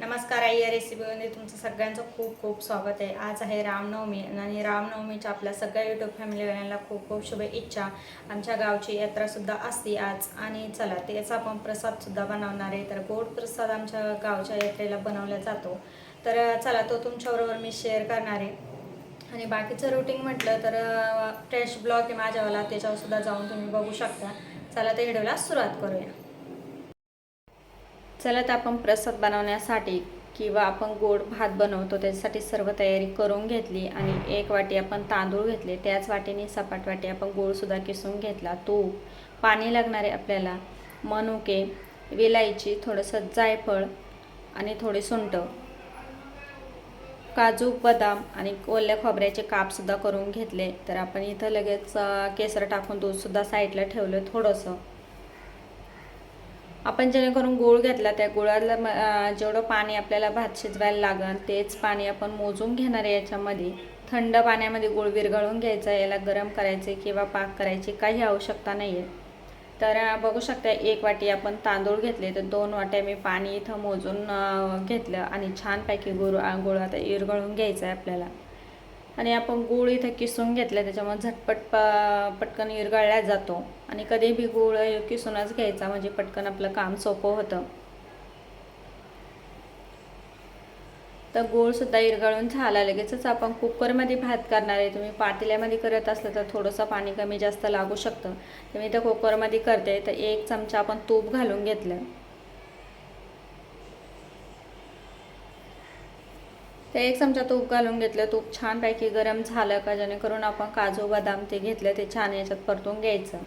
नमस्कार आई या रेसिपीमध्ये तुमचं सगळ्यांचं खूप खूप स्वागत आहे. आज आहे रामनवमी आणि रामनवमीच्या आपल्या सगळ्या यूट्यूब फॅमिलीवाल्यांना खूप खूप शुभेच्छा. आमच्या गावची यात्रासुद्धा असते आज आणि चला त्याचा आपण प्रसादसुद्धा बनवणार आहे. तर गोड प्रसाद आमच्या गावच्या यात्रेला बनवला जातो. तर चला तो तुमच्याबरोबर मी शेअर करणार आहे. आणि बाकीचं रुटीन म्हटलं तर फ्रेश ब्लॉग आहे माझ्यावाला त्याच्यावर सुद्धा जाऊन तुम्ही बघू शकता. चला ते व्हिडिओला सुरुवात करूया. चला तर आपण प्रसाद बनवण्यासाठी किंवा आपण गोड भात बनवतो त्याच्यासाठी सर्व तयारी करून घेतली आणि एक वाटी आपण तांदूळ घेतले. त्याच वाटीने सपाट वाटी आपण गोडसुद्धा किसून घेतला. तूप पाणी लागणारे आपल्याला मनुके विलायची थोडंसं जायफळ आणि थोडी सुंट काजू बदाम आणि ओल्या खोबऱ्याचे कापसुद्धा करून घेतले. तर आपण इथं लगेच केसर टाकून दूधसुद्धा साईडला ठेवलं थोडंसं. आपण जेणेकरून गूळ घेतला त्या गोळाला जेवढं पाणी आपल्याला भात शिजवायला लागेल तेच पाणी आपण मोजून घेणार आहे याच्यामध्ये. थंड पाण्यामध्ये गोळ विरघळून घ्यायचा याला गरम करायचे किंवा पाक करायची काही आवश्यकता नाही आहे तर बघू शकता एक वाटी आपण तांदूळ घेतले तर दोन वाट्या मी पाणी इथं मोजून घेतलं आणि छानपैकी गुळ गोळ आता विरघळून घ्यायचा आहे आपल्याला. आणि आपण गूळ इथं किसून घेतलं त्याच्यामुळे झटपट प पटकन विरघळला जातो. आणि कधी बी गूळ किसूनच घ्यायचा म्हणजे पटकन आपलं काम सोपं होतं. तर गूळसुद्धा इरगळून झाला. लगेचच आपण कुकरमध्ये भात करणार आहे. तुम्ही पातेल्यामध्ये करत असलं तर थोडंसं पाणी कमी जास्त लागू शकतं. तर मी तर कुकरमध्ये करते तर एक चमचा आपण तूप घालून घेतलं. तर एक चमचा तूप घालून घेतलं. तूप छानपैकी गरम झालं का जेणेकरून आपण काजू बदाम ते घेतलं ते छान याच्यात परतून घ्यायचं.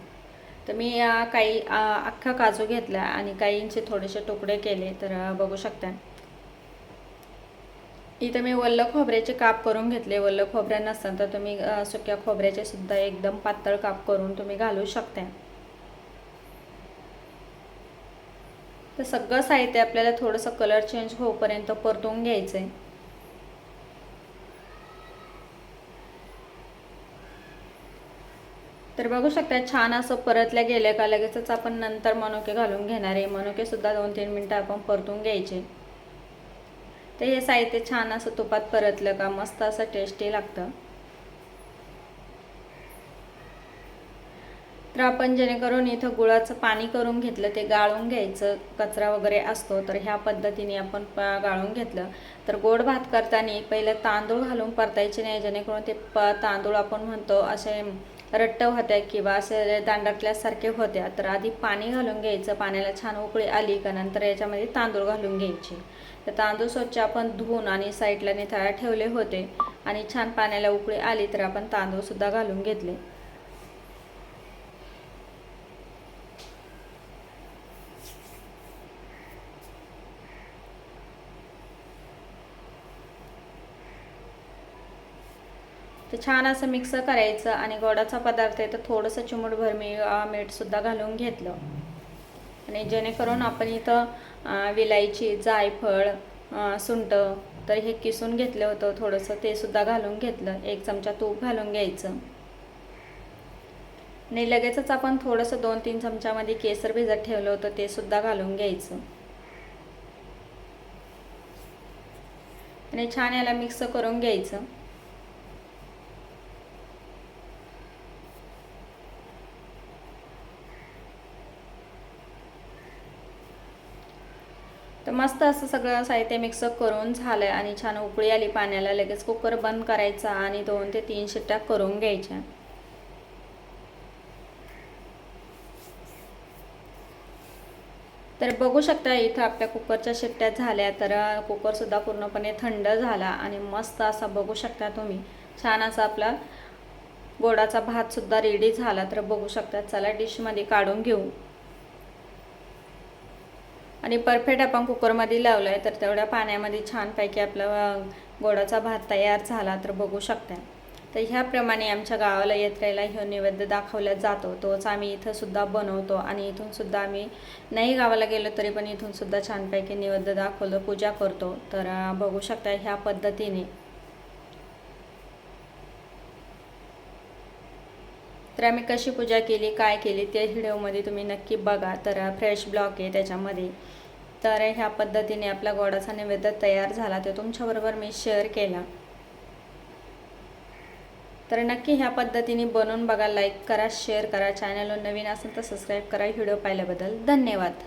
तर मी काही अख्खा काजू घेतला आणि काहींचे थोडेसे तुकडे केले तर बघू शकता. इथं मी वल्ल खोबऱ्याचे काप करून घेतले. वल्ल खोबऱ्या नसतात तर तुम्ही सुक्या खोबऱ्याचे सुद्धा एकदम पातळ काप करून तुम्ही घालू शकता. तर सगळं साहित्य आपल्याला थोडंसं कलर चेंज होईपर्यंत परतून घ्यायचं आहे तर बघू शकता छान असं परतल्या गेलं का लगेचच आपण नंतर मनुके घालून घेणार आहे. मनुके सुद्धा दोन तीन मिनटं आपण परतून घ्यायचे. तर हे साहित्य छान असं तुपात परतलं का मस्त असं टेस्टी लागतं. तर आपण जेणेकरून इथं गुळाचं पाणी करून घेतलं ते गाळून घ्यायचं कचरा वगैरे असतो तर ह्या पद्धतीने आपण गाळून घेतलं. तर गोड भात करताना पहिलं तांदूळ घालून परतायचे नाही जेणेकरून ते प तांदूळ आपण म्हणतो असे रट्ट होत्या किंवा असे दांडकल्यासारखे होत्या तर आधी पाणी घालून घ्यायचं. पाण्याला छान उकळी आली का नंतर याच्यामध्ये तांदूळ घालून घ्यायचे. तर तांदूळ स्वच्छ आपण धुवून आणि साईडला निथळा ठेवले होते आणि छान पाण्याला उकळी आली तर आपण तांदूळसुद्धा घालून घेतले. ते छान असं मिक्स करायचं आणि गोडाचा पदार्थ आहे तर थोडंसं चिमूटभर मी मीठसुद्धा घालून घेतलं. आणि जेणेकरून आपण इथं विलायची जायफळ सुंट तर हे किसून घेतलं होतं थोडंसं ते सुद्धा घालून घेतलं. एक चमचा तूप घालून घ्यायचं. आणि लगेचच आपण थोडंसं दोन तीन चमच्यामध्ये केसर भिजत ठेवलं होतं ते सुद्धा घालून घ्यायचं. आणि छान याला मिक्स करून घ्यायचं. तर मस्त असं सगळं साहित्य मिक्स करून झालं आणि छान उकळी आली पाण्याला. लगेच कुकर बंद करायचा आणि दोन ते तीन शिट्ट्या करून घ्यायच्या. तर बघू शकता इथं आपल्या कुकरच्या शिट्ट्या झाल्या तर कुकरसुद्धा पूर्णपणे थंड झाला आणि मस्त असा बघू शकता तुम्ही. छान असा आपला गोडाचा भातसुद्धा रेडी झाला तर बघू शकता. चला डिशमध्ये काढून घेऊ. आणि परफेक्ट आपण कुकरमध्ये लावलं आहे तर तेवढ्या पाण्यामध्ये छानपैकी आपला गोडाचा भात तयार झाला तर बघू शकता तर ह्याप्रमाणे आमच्या गावाला यात्रेला ह्यो नैवेद्य दाखवला जातो. तोच आम्ही इथंसुद्धा बनवतो आणि इथूनसुद्धा आम्ही नाही गावाला गेलो तरी पण इथूनसुद्धा छानपैकी नैवेद्य दाखवलं पूजा करतो. तर बघू शकता ह्या पद्धतीने. तर आम्ही कशी पूजा केली काय केली त्या व्हिडिओमध्ये तुम्ही नक्की बघा. तर फ्रेश ब्लॉक आहे त्याच्यामध्ये. तर ह्या पद्धतीने आपला गोडाचा नैवेद्य तयार झाला तो तुमच्याबरोबर मी शेअर केला. तर नक्की ह्या पद्धतीने बनवून बघा लाईक करा शेअर करा. चॅनलवर नवीन असेल तर सबस्क्राईब करा. व्हिडिओ पाहिल्याबद्दल धन्यवाद.